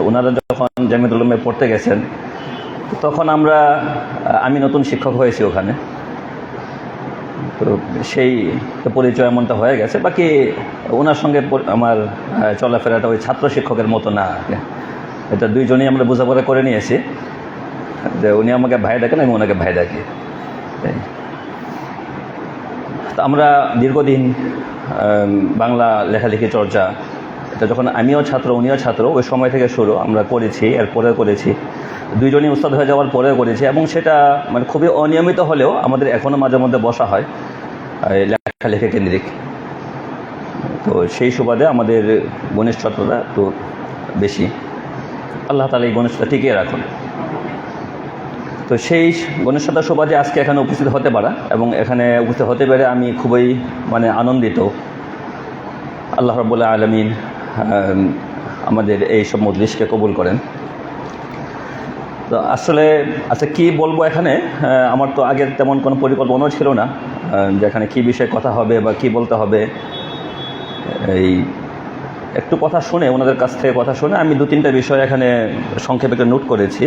ওনারা যখন জামিয়াতুল উলুমে পড়তে গেছেন, তখন আমরা আমি নতুন শিক্ষক হয়েছি ওখানে। তো সেই পরিচয় এমনটা হয়ে গেছে। বাকি ওনার সঙ্গে আমার চলাফেরাটা ওই ছাত্র শিক্ষকের মতো না। এটা দুইজনেই আমরা বোঝাপড়া করে নিয়েছি। যে উনি আমাকে ভাই ডাকেন, আমি ওনাকে ভাই ডাকি। আমরা দীর্ঘদিন বাংলা লেখালেখি চর্চা এটা যখন আমিও ছাত্র, উনিও ছাত্র, ওই সময় থেকে শুরু, আমরা করেছি এরপরেও করেছি। দুইজনই উস্তাদ হয়ে যাওয়ার পরেও করেছি, এবং সেটা মানে খুবই অনিয়মিত হলেও আমাদের এখনও মাঝে মধ্যে বসা হয় লেখালেখি কেন্দ্রিক। তো সেই সুবাদে আমাদের ঘনিষ্ঠতা একটু বেশি। আল্লাহ তালা এই ঘনিষ্ঠতা টিকিয়ে রাখুন। তো সেই ঘনিষ্ঠতা সুবাদে আজকে এখানে উপস্থিত হতে পারা, এবং এখানে উপস্থিত হতে পেরে আমি খুবই মানে আনন্দিত। আল্লাহ রবুল্লাহ আলমিন আমাদের এই সব মজলিসকে কবুল করেন। তো আসলে আচ্ছা কী বলব এখানে? আমার তো আগের তেমন কোনো পরিকল্পনাও ছিল না আহ, যে এখানে কী বিষয়ে কথা হবে বা কী বলতে হবে। এই একটু কথা শুনে ওনাদের কাছ থেকে কথা শুনে আমি দু তিনটা বিষয় এখানে সংক্ষেপে একটু নোট করেছি।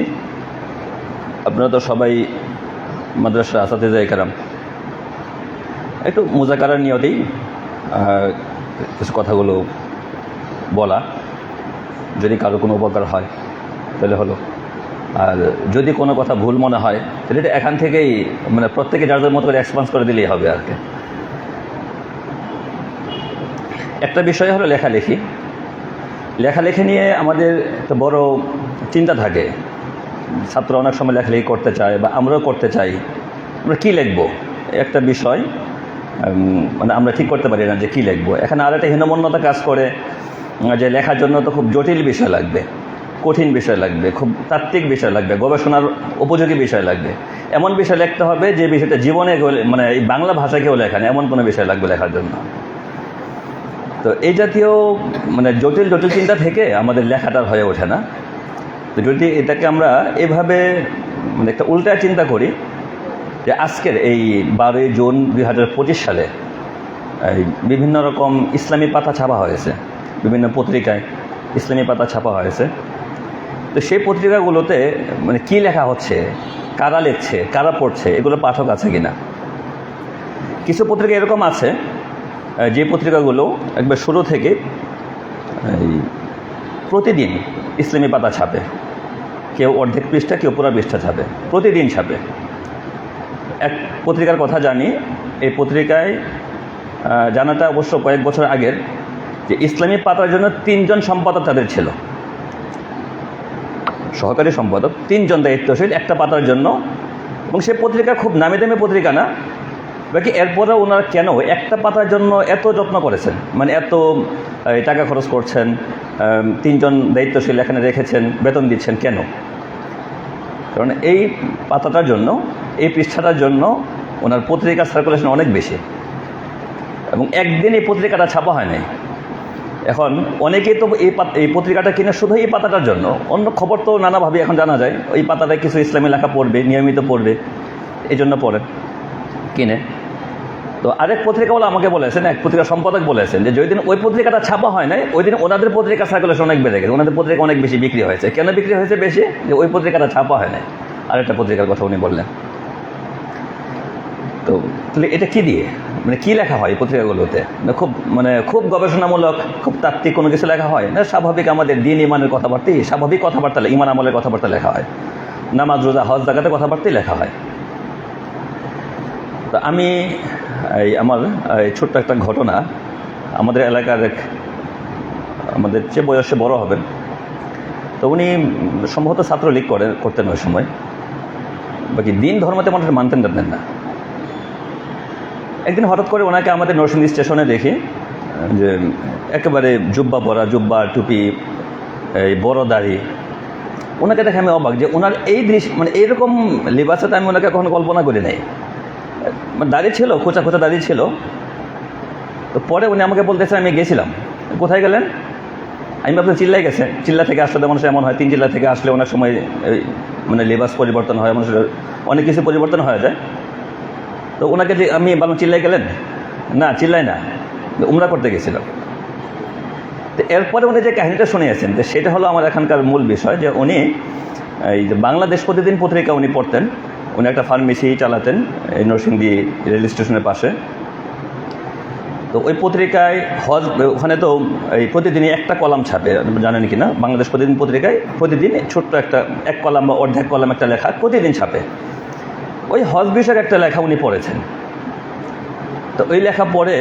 আপনারা তো সবাই মাদ্রাসা আসাতে যায় কারাম। একটু মোজাকারার নিয়তেই কিছু কথাগুলো বলা, যদি কারও কোনো উপকার হয়, তাহলে হলো। আর যদি কোনো কথা ভুল মনে হয়, তাহলে এটা এখান থেকেই মানে প্রত্যেকে যার যার মতো করে এক্সপান্স করে দিলেই হবে আর কি। একটা বিষয় হলো লেখালেখি। লেখালেখি নিয়ে আমাদের একটা বড় চিন্তা থাকে। ছাত্র অনেক সময় লেখালেখি করতে চায় বা আমরাও করতে চাই। আমরা কী লিখব? একটা বিষয় মানে আমরা ঠিক করতে পারি না যে কী লিখব। এখানে আর একটা হীনমন্যতা কাজ করে। যে লেখার জন্য তো খুব জটিল বিষয় লাগবে, কঠিন বিষয় লাগবে, খুব তাত্ত্বিক বিষয় লাগবে, গবেষণার উপযোগী বিষয় লাগবে। এমন বিষয় লিখতে হবে যে বিষয়টা জীবনে মানে এই বাংলা ভাষাকেও লেখা এমন কোনো বিষয় লাগবে লেখার জন্য। তো এই জাতীয় মানে জটিল জটিল চিন্তা থেকে আমাদের লেখাটার হয়ে ওঠে না। তো যদি এটাকে আমরা এভাবে মানে একটা উল্টা চিন্তা করি, যে আজকের এই বারোই জুন দুই হাজার পঁচিশ সালে বিভিন্ন রকম ইসলামী পাতা ছাপা হয়েছে। বিভিন্ন পত্রিকায় ইসলামী পাতা ছাপা হয়েছে। তো সেই পত্রিকাগুলোতে মানে কী লেখা হচ্ছে, কারা লিখছে, কারা পড়ছে, এগুলো পাঠক আছে কিনা? কিছু পত্রিকা এরকম আছে যে পত্রিকাগুলো একবার শুরু থেকে প্রতিদিন ইসলামী পাতা ছাপে। কেউ অর্ধেক পৃষ্ঠা, কেউ পুরো পৃষ্ঠা ছাপে। প্রতিদিন ছাপে। এক পত্রিকার কথা জানি, এই পত্রিকায় জানাটা অবশ্য কয়েক বছর আগের যে ইসলামী পাতার জন্য তিনজন সম্পাদক তাদের ছিল। সহকারী সম্পাদক, তিনজন দায়িত্বশীল, একটা পাতার জন্য। এবং সে পত্রিকা খুব নামি দামি পত্রিকা না। বাকি এরপরেও ওনারা কেন একটা পাতার জন্য এত যত্ন করেছেন? মানে এত টাকা খরচ করছেন তিনজন দায়িত্বশীল এখানে রেখেছেন, বেতন দিচ্ছেন কেন? কারণ এই পাতাটার জন্য, এই পৃষ্ঠাটার জন্য ওনার পত্রিকা সার্কুলেশন অনেক বেশি। এবং একদিন এই পত্রিকাটা ছাপা হয় নাই। এখন অনেকেই তো এই এই পত্রিকাটা কিনে শুধু এই পাতাটার জন্য। অন্য খবর তো নানাভাবে এখন জানা যায়। ওই পাতাটায় কিছু ইসলামী লেখা পড়বে, নিয়মিত পড়বে এই জন্য পড়ে, কিনে। তো আরেক পত্রিকাওয়ালা আমাকে বলেছেন, এক পত্রিকা সম্পাদক বলেছেন যে যেই দিন ওই পত্রিকাটা ছাপা হয় নাই, ওই দিন ওনাদের পত্রিকা সার্কুলেশন অনেক বেড়ে গেছে। ওনাদের পত্রিকা অনেক বেশি বিক্রি হয়েছে। কেন বিক্রি হয়েছে বেশি? যে, ওই পত্রিকাটা ছাপা হয় নাই। আরেকটা পত্রিকার কথা উনি বললেন। তো তাহলে এটা কি দিয়ে? মানে কি লেখা হয় পত্রিকাগুলোতে? খুব মানে খুব গবেষণামূলক, খুব তাত্ত্বিক কোনো কিছু লেখা হয়? না স্বাভাবিক আমাদের দিন ইমানের কথাবার্তাই স্বাভাবিক কথাবার্তা, ইমান আমলের কথাবার্তা লেখা হয়। নামাজ, রোজা, হজ জাগাতে কথাবার্তাই লেখা হয়। তো আমি, এই আমার, এই ছোট্ট একটা ঘটনা, আমাদের এলাকার এক, আমাদের চেয়ে বয়সে বড় হবেন, তো উনি সম্ভবত ছাত্রলীগ করেন, করতেন ওই সময়। বাকি দিন ধর্ম তেমন মানতেন টানতেন না। একদিন হঠাৎ করে ওনাকে আমাদের নরসিংদী স্টেশনে দেখি, যে একেবারে জুব্বা পরা, জুব্বা, টুপি, এই বড় দাড়ি। ওনাকে দেখে আমি অবাক যে ওনার এই দৃশ্য মানে এইরকম লিবাসে তো আমি ওনাকে কখনো কল্পনা করি নাই। মানে দাড়ি ছিল, খোঁচা খোঁচা দাড়ি ছিল। তো পরে উনি আমাকে বলতেছে, আমি গেছিলাম। কোথায় গেলেন? আমি ভাবলাম চিল্লাই গেছে। চিল্লা থেকে আসলে তো মানুষের এমন হয়, তিন চিল্লা থেকে আসলে অনেক সময় মানে লেবাস পরিবর্তন হয়, মানুষের অনেক কিছু পরিবর্তন হয়ে যায়। তো ওনাকে আমি বললাম চিল্লাই গেলেন? না চিল্লাই না। উমরা করতে গেছিলাম। তো এরপরে উনি যে কাহিনীটা শুনিয়েছেন, যে সেটা হলো আমার এখানকার মূল বিষয়, যে উনি, এই যে বাংলাদেশ প্রতিদিন পত্রিকা উনি পড়তেন। উনি একটা ফার্মেসি চালাতেন, এই নরসিংদী রেল স্টেশনের পাশে। তো ওই পত্রিকায় হজ, ওখানে তো এই প্রতিদিনই একটা কলাম ছাপে, জানেন কি না? বাংলাদেশ প্রতিদিন পত্রিকায় প্রতিদিন ছোট্ট একটা, এক কলাম বা অর্ধেক কলাম একটা লেখা প্রতিদিন ছাপে। ওই হজ বিষয়ক একটা লেখা উনি পড়েছেন। তো ওই লেখা পড়ে,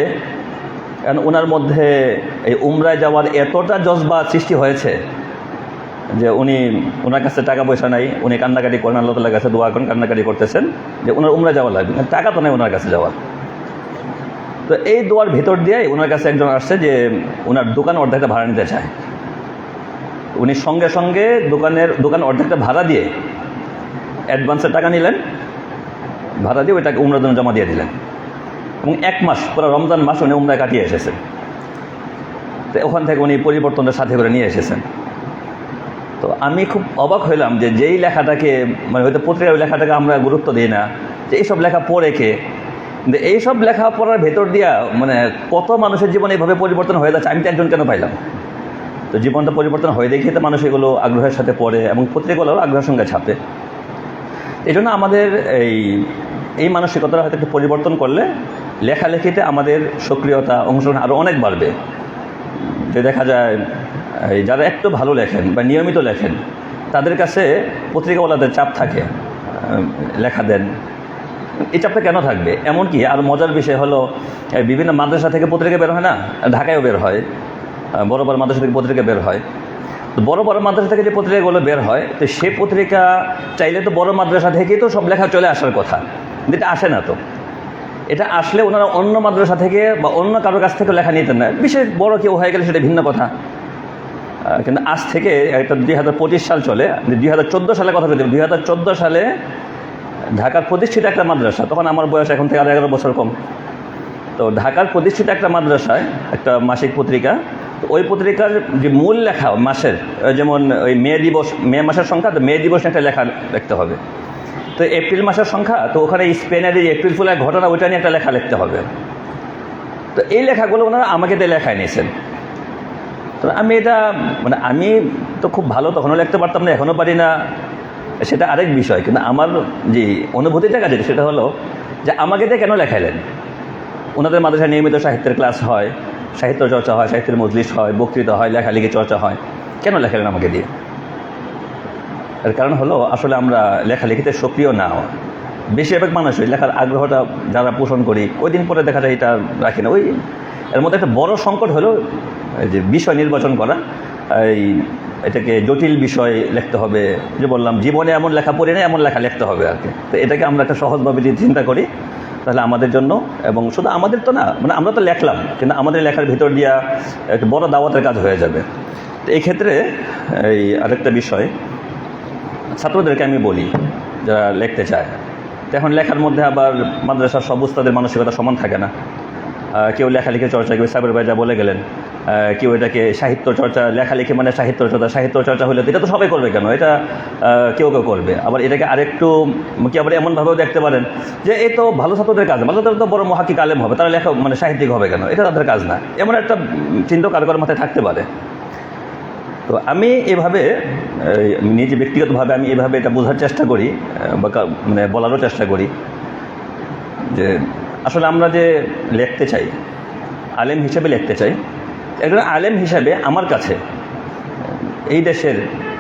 কারণ ওনার মধ্যে এই উমরায় যাওয়ার এতটা জজবা সৃষ্টি হয়েছে যে উনি, ওনার কাছে টাকা পয়সা নাই, উনি কান্নাকাটি করেন, আল্লাহ তালার কাছে দোয়া করেন, কান্নাকাটি করতেছেন যে ওনার উমরা যাওয়া লাগবে। টাকা তো নেই ওনার কাছে যাওয়ার। তো এই দোয়ার ভেতর দিয়ে ওনার কাছে একজন আসছে যে ওনার দোকান অর্ধেকটা ভাড়া নিতে চায়। উনি সঙ্গে সঙ্গে দোকানের, দোকান অর্ধেকটা ভাড়া দিয়ে অ্যাডভান্সের টাকা নিলেন। ভাড়া দিয়ে ওই টাকা উমরার জন্য জমা দিয়ে দিলেন। এবং এক মাস, পুরো রমজান মাস উনি উমরায় কাটিয়ে এসেছেন। তো ওখান থেকে উনি পরিবর্তনটা সাথে করে নিয়ে এসেছেন। তো আমি খুব অবাক হইলাম যে যেই লেখাটাকে মানে হয়তো পত্রিকার ওই লেখাটাকে আমরা গুরুত্ব দিই না, যে এইসব লেখা পড়ে কে? কিন্তু এইসব লেখা পড়ার ভেতর দিয়া মানে কত মানুষের জীবনে এইভাবে পরিবর্তন হয়ে যাচ্ছে, আমি তো একজন কেন পাইলাম? তো জীবনটা পরিবর্তন হয়ে দেখে তো মানুষ এগুলো আগ্রহের সাথে পড়ে এবং পত্রিকাগুলোও আগ্রহের সঙ্গে ছাপে। এই জন্য আমাদের এই এই মানসিকতাটা হয়তো একটু পরিবর্তন করলে লেখালেখিতে আমাদের সক্রিয়তা অংশগ্রহণ আরও অনেক বাড়বে। যে দেখা যায় যারা একটু ভালো লেখেন বা নিয়মিত লেখেন, তাদের কাছে পত্রিকাওয়ালাদের চাপ থাকে লেখা দেন এই চাপটা কেন থাকবে? এমনকি আর মজার বিষয় হলো বিভিন্ন মাদ্রাসা থেকে পত্রিকা বের হয় না? ঢাকায়ও বের হয়। বড় বড় মাদ্রাসা থেকে পত্রিকা বের হয়। তো বড় বড় মাদ্রাসা থেকে যে পত্রিকাগুলো বের হয়, তো সে পত্রিকা চাইলে তো বড় মাদ্রাসা থেকেই তো সব লেখা চলে আসার কথা। এটা আসে না তো। এটা আসলে ওনারা অন্য মাদ্রাসা থেকে বা অন্য কারোর কাছ থেকে লেখা নিতেন না। বিশেষ বড় কেউ হয়ে গেলে সেটা ভিন্ন কথা। কিন্তু আজ থেকে একটা দুই হাজার পঁচিশ সাল চলে দুই হাজার চোদ্দ সালে কথা বলছি দুই হাজার চোদ্দ সালে ঢাকার প্রতিষ্ঠিত একটা মাদ্রাসা, তখন আমার বয়স এখন থেকে আরও এগারো বছর কম। তো ঢাকার প্রতিষ্ঠিত একটা মাদ্রাসায় একটা মাসিক পত্রিকা ওই পত্রিকার যে মূল লেখা মাসের যেমন ওই মে দিবস, মে মাসের সংখ্যা, তো মে দিবস একটা লেখা লিখতে হবে। তো এপ্রিল মাসের সংখ্যা, তো ওখানে স্পেনের এই এপ্রিল ফুলের ঘটনা, ওইটা নিয়ে একটা লেখা লিখতে হবে। তো এই লেখাগুলো ওনারা আমাকে দিয়ে লেখায় নিয়েছেন। তো আমি এটা মানে আমি তো খুব ভালো তখনও লিখতে পারতাম না, এখনও পারি না, সেটা আরেক বিষয়। কিন্তু আমার যে অনুভূতিটা কাজে, সেটা হলো যে আমাকে দিয়ে কেন লেখাইলেন? ওনাদের মাদ্রাসায় নিয়মিত সাহিত্যের ক্লাস হয় সাহিত্য চর্চা হয়, সাহিত্যের মজলিস হয়, বক্তৃতা হয়, লেখালেখি চর্চা হয়। কেন লেখালেন আমাকে দিয়ে? এর কারণ হলো, আসলে আমরা লেখালেখিতে সক্রিয় না। বেশিরভাগ মানুষই লেখার আগ্রহটা যারা পোষণ করি ওই দিন পরে দেখা যায় এটা রাখি না। ওই এর মধ্যে একটা বড় সংকট হলো যে বিষয় নির্বাচন করা। এই এটাকে জটিল বিষয় লিখতে হবে। যে বললাম, জীবনে এমন লেখা পড়ি না এমন লেখা লিখতে হবে আর কি। তো এটাকে আমরা একটা সহজভাবে চিন্তা করি তাহলে আমাদের জন্য এবং শুধু আমাদের তো না মানে আমরা তো লেখলাম, কিন্তু আমাদের লেখার ভিতর দিয়া একটা বড় দাওয়াতের কাজ হয়ে যাবে। তো এই ক্ষেত্রে, এই আরেকটা বিষয়, ছাত্রদেরকে আমি বলি, যারা লিখতে চায়। এখন লেখার মধ্যে আবার মাদ্রাসার সব উস্তাদের মানসিকতা সমান থাকে না। কেউ লেখালেখি চর্চা কেউ সাবের ভাই যা বলে গেলেন কেউ এটাকে সাহিত্য চর্চা, লেখালেখি মানে সাহিত্য চর্চা সাহিত্য চর্চা হলে এটা তো সবাই করবে কেন? এটা কেউ কেউ করবে। আবার এটাকে আরেকটু, কি আবার এমনভাবেও দেখতে পারেন যে এই তো ভালো ছাত্রদের কাজ, ভালো ছাত্রদের তো বড় মহাকিক আলেম হবে, তারা লেখক মানে সাহিত্যিক হবে কেন? এটা তাদের কাজ না। এমন একটা চিন্তা কারোর মাথায় থাকতে পারে। তো আমি এভাবে নিজে ব্যক্তিগতভাবে আমি এভাবে এটা বোঝার চেষ্টা করি বা মানে বলারও চেষ্টা করি যে আসলে আমরা যে লিখতে চাই, আলেম হিসেবে লিখতে চাই, একজন আলেম হিসাবে আমার কাছে, এই দেশের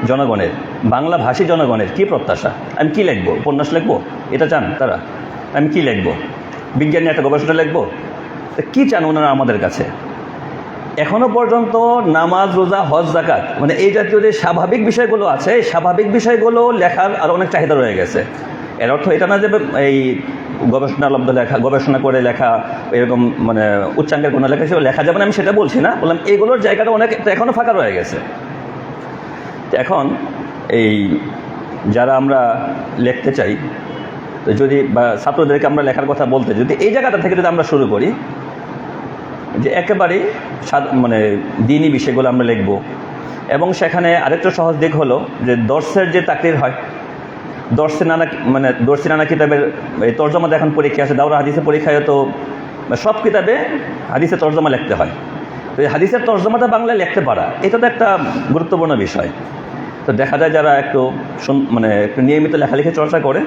জনগণের বাংলা ভাষী জনগণের কী প্রত্যাশা? আমি কি লিখব? উপন্যাস লিখব? এটা চান তারা? আমি কি লিখব? বিজ্ঞান নিয়ে একটা গবেষণা লিখব? কী চান ওনারা আমাদের কাছে? এখনও পর্যন্ত নামাজ, রোজা, হজ জাকাত মানে এই জাতীয় যে স্বাভাবিক বিষয়গুলো আছে, স্বাভাবিক বিষয়গুলো লেখার আর অনেক চাহিদা রয়ে গেছে। এর অর্থ এটা না যে এই গবেষণালব্ধ লেখা, গবেষণা করে লেখা, এরকম মানে উচ্চাঙ্গের কোনো লেখা সেগুলো লেখা যাবে না, আমি সেটা বলছি না। বললাম, এগুলোর জায়গাটা অনেক এখনও ফাঁকা রয়ে গেছে। তো এখন এই যারা আমরা লিখতে চাই, তো যদি বা ছাত্রদেরকে আমরা লেখার কথা বলতে, যদি এই জায়গাটা থেকে যদি আমরা শুরু করি, যে একেবারেই মানে দিনই বিষয়গুলো আমরা লিখব। এবং সেখানে আরেকটা সহজ দিক হলো যে দর্শের যে চাকরির হয় দর্শে নানা মানে দর্শী নানা কিতাবের এই তর্জমা এখন পরীক্ষা আছে, দাওরা হাদিসের পরীক্ষায় তো সব কিতাবে হাদিসে তর্জমা লিখতে হয়। তো এই হাদিসের তর্জমাটা বাংলায় লিখতে পারা। এটা তো একটা গুরুত্বপূর্ণ বিষয়। তো দেখা যায় যারা একটু মানে একটু নিয়মিত লেখালেখি চর্চা করে,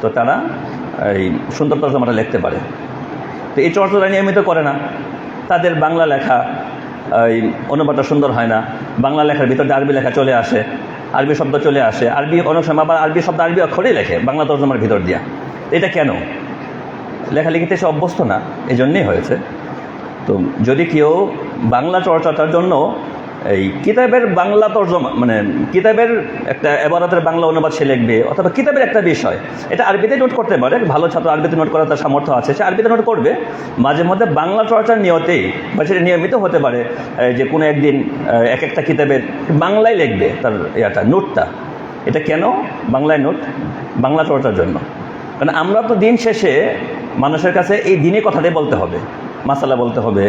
তো তারা এই সুন্দর তর্জমাটা লিখতে পারে। তো এই চর্চাটা নিয়মিত করে না। তাদের বাংলা লেখা, এই অনুবাদটা সুন্দর হয় না। বাংলা লেখার ভিতরে আরবি লেখা চলে আসে। আরবি শব্দ চলে আসে। আরবি অনেক সময় আবার আরবি শব্দ আরবি অক্ষরেই লেখে, বাংলা তর্জমার ভিতর দিয়া। এটা কেন? লেখালেখিতে সে অভ্যস্ত না এই জন্যেই হয়েছে। তো যদি কেউ বাংলা চর্চাটার জন্য এই কিতাবের বাংলা তর্জমা মানে কিতাবের একটা এবারতের বাংলা অনুবাদ সে লিখবে, অথবা কিতাবের একটা বিষয়। এটা আরবিতে নোট করতে পারে, ভালো ছাত্র আরবিতে নোট করার তার সামর্থ্য আছে, সে আরবিতে নোট করবে। মাঝে মধ্যে বাংলা চর্চার নিয়তেই, বা সেটা নিয়মিত হতে পারে যে কোনো একদিন এক একটা কিতাবের বাংলায় লিখবে তার ইয়াটা, নোটটা। এটা কেন? বাংলায় নোট, বাংলা চর্চার জন্য। কারণ আমরা তো দিন শেষে মানুষের কাছে এই দিনে কথাটাই বলতে হবে। মাসালা বলতে হবে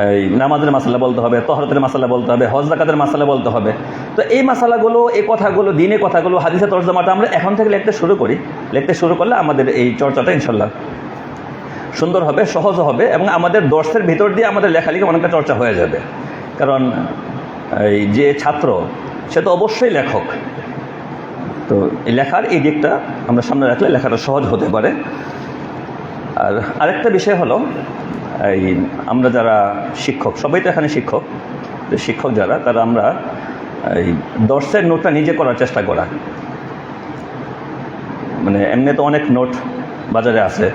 এই নামাজের মাসালা বলতে হবে, তহরতের মাসালা বলতে হবে, হজ জাকাতের মাসালা বলতে হবে। তো এই মাসালাগুলো এই কথাগুলো দিনে কথাগুলো হাদিসা তর্জমাটা আমরা এখন থেকে লিখতে শুরু করি। লিখতে শুরু করলে আমাদের এই চর্চাটা ইনশাল্লাহ সুন্দর হবে, সহজ হবে এবং আমাদের দর্শের ভিতর দিয়ে আমাদের লেখালেখি অনেকটা চর্চা হয়ে যাবে। কারণ এই যে ছাত্র, সে তো অবশ্যই লেখক। তো এই লেখার এই দিকটা আমরা সামনে রাখলে লেখাটা সহজ হতে পারে। আর আরেকটা বিষয় হলো এই, আমরা যারা শিক্ষক, সবাই তো এখানে শিক্ষক তো শিক্ষক যারা, তারা আমরা এই দর্শের নোটটা নিজে করার চেষ্টা করা। মানে এমনি তো অনেক নোট বাজারে আছে,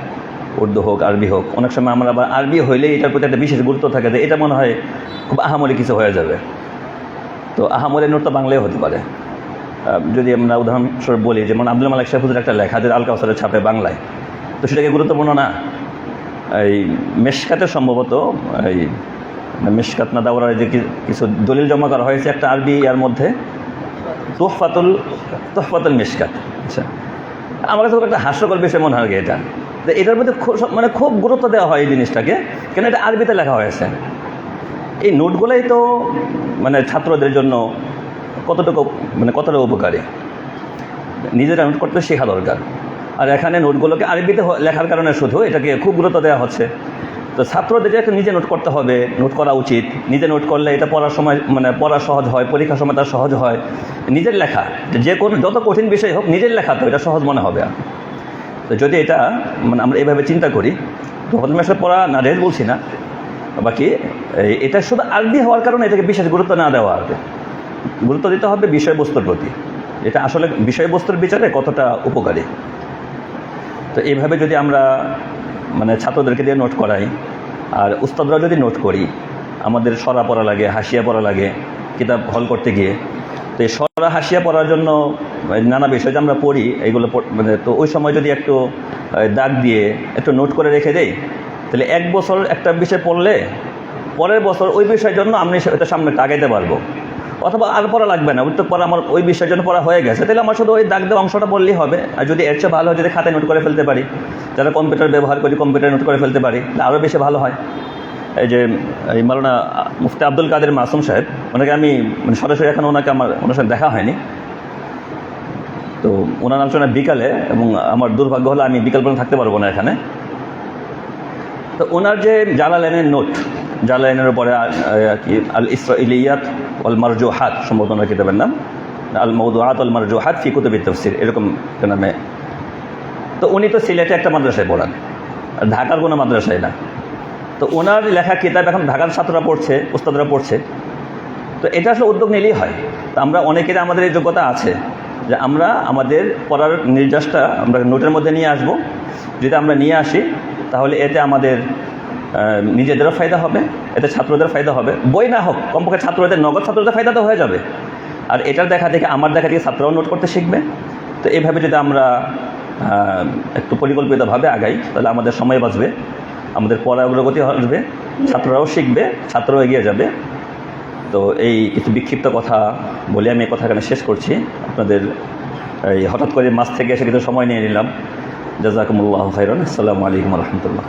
উর্দু হোক, আরবি হোক, অনেক সময় আমরা আবার আরবি হইলে এটার প্রতি একটা বিশেষ গুরুত্ব থাকে যে এটা মনে হয় খুব আহামরি কিছু হয়ে যাবে। তো আহামরি নোটটা বাংলায় হতে পারে। যদি আমরা উদাহরণস্বরূপ বলি, যেমন আব্দুল মালিক শাহুদের একটা লেখা যে আল কাউসারের ছাপে বাংলায়, তো সেটাকে গুরুত্বপূর্ণ না? এই মেশকাতে সম্ভবত এই মেশকাত না দাওরার যে কিছু দলিল জমা করা হয়েছে একটা আরবি ইয়ার মধ্যে, তোহফাতুল তোহফাতুল মেশকাত। আচ্ছা। আমার কাছে একটা হাস্যকর বিষয় মনে হয় এটা? তো এটার মধ্যে মানে খুব গুরুত্ব দেওয়া হয় এই জিনিসটাকে, কেন এটা আরবিতে লেখা হয়েছে? এই নোটগুলোই তো মানে ছাত্রদের জন্য কতটুকু মানে কতটা উপকারী? নিজেরা নোট করতে শেখা দরকার। আর এখানে নোটগুলোকে আরবিতে লেখার কারণে শুধু এটাকে খুব গুরুত্ব দেওয়া হচ্ছে। তো ছাত্রদের একটু নিজে নোট করতে হবে, নোট করা উচিত। নিজে নোট করলে এটা পড়ার সময় মানে পড়া সহজ হয়, পরীক্ষার সময় তার সহজ হয়। নিজের লেখা, যে কোনো, যত কঠিন বিষয় হোক, নিজের লেখা তো এটা সহজ মনে হবে। তো যদি এটা মানে আমরা এইভাবে চিন্তা করি, তো প্রথমে পড়া না, রেজ বলছি না। বাকি এটা শুধু আরবি হওয়ার কারণে এটাকে বিশেষ গুরুত্ব না দেওয়া আর গুরুত্ব দিতে হবে বিষয়বস্তুর প্রতি। এটা আসলে বিষয়বস্তুর বিচারে কতটা উপকারী। তো এইভাবে যদি আমরা মানে ছাত্রদেরকে দিয়ে নোট করাই, আর উস্তাদরা যদি নোট করি, আমাদের সরা পড়া লাগে, হাসিয়া পড়া লাগে, কিতাব হল করতে গিয়ে, তো এই সরা হাসিয়া পড়ার জন্য নানা বিষয় যে আমরা পড়ি এইগুলো মানে তো ওই সময় যদি একটু দাগ দিয়ে একটু নোট করে রেখে দেই, তাহলে এক বছর একটা বিষয় পড়লে, পরের বছর ওই বিষয়ের জন্য আমি এটা সামনে আগাইতে পারব। অথবা আর পড়া লাগবে না তো পড়া আমার ওই বিষয়ের জন্য পড়া হয়ে গেছে। তাহলে আমার শুধু ওই দাগ দেওয়া অংশটা পড়লেই হবে। আর যদি এর চেয়ে ভালো হয়, যদি খাতায় নোট করে ফেলতে পারি, যারা কম্পিউটার ব্যবহার করি কম্পিউটার নোট করে ফেলতে পারি, তাহলে আরও বেশি ভালো হয়। এই যে, এই মালানা মুফতি আব্দুল কাদের মাসুম সাহেব, ওনাকে আমি মানে সরাসরি এখন ওনাকে আমার, ওনার সাথে দেখা হয়নি। তো ওনার আলোচনা বিকালে, এবং আমার দুর্ভাগ্য হলো আমি বিকাল পর্যন্ত থাকতে পারব না এখানে। তো ওনার যে জালালাইনের নোট জালালাইনের উপরে আহ, কি আল ইসরাইলিয়াত অল মারজুহাত সম্ভবত ওনার কিতাবের নাম? আল মৌদুয়াত অল মারজুহাত ফি কুতুবি তফসির এরকম নামে। তো উনি তো সিলেটে একটা মাদ্রাসায় পড়ান ঢাকার কোনো মাদ্রাসায় না। তো ওনার লেখা কিতাব এখন ঢাকার ছাত্ররা পড়ছে উস্তাদরা পড়ছে। তো এটা আসলে উদ্যোগ নিলেই হয়। তো আমরা অনেকেরই আমাদের এই যোগ্যতা আছে যে আমরা আমাদের পড়ার নির্যাসটা আমরা নোটের মধ্যে নিয়ে আসব। যদি আমরা নিয়ে আসি তাহলে এতে আমাদের নিজেদেরও ফায়দা হবে, এতে ছাত্রদের ফায়দা হবে। বই না হোক, কমপক্ষে ছাত্রদের, নগদ ছাত্রদের ফায়দা তো হয়ে যাবে। আর এটার দেখা দেখে আমার দেখা দেখে ছাত্ররাও নোট করতে শিখবে। তো এইভাবে যদি আমরা একটু পরিকল্পিতভাবে আগাই, তাহলে আমাদের সময় বাঁচবে, আমাদের পড়া অগ্রগতি আসবে ছাত্ররাও শিখবে, ছাত্ররাও এগিয়ে যাবে। তো এই কিছু বিক্ষিপ্ত কথা বলে আমি এই কথা এখানে শেষ করছি। আপনাদের এই হঠাৎ করে মাছ থেকে এসে কিছু সময় নিয়ে নিলাম। জাজাকুমুল্লাহ খাইরন আসসালামু আলাইকুম রহমতুল্লাহ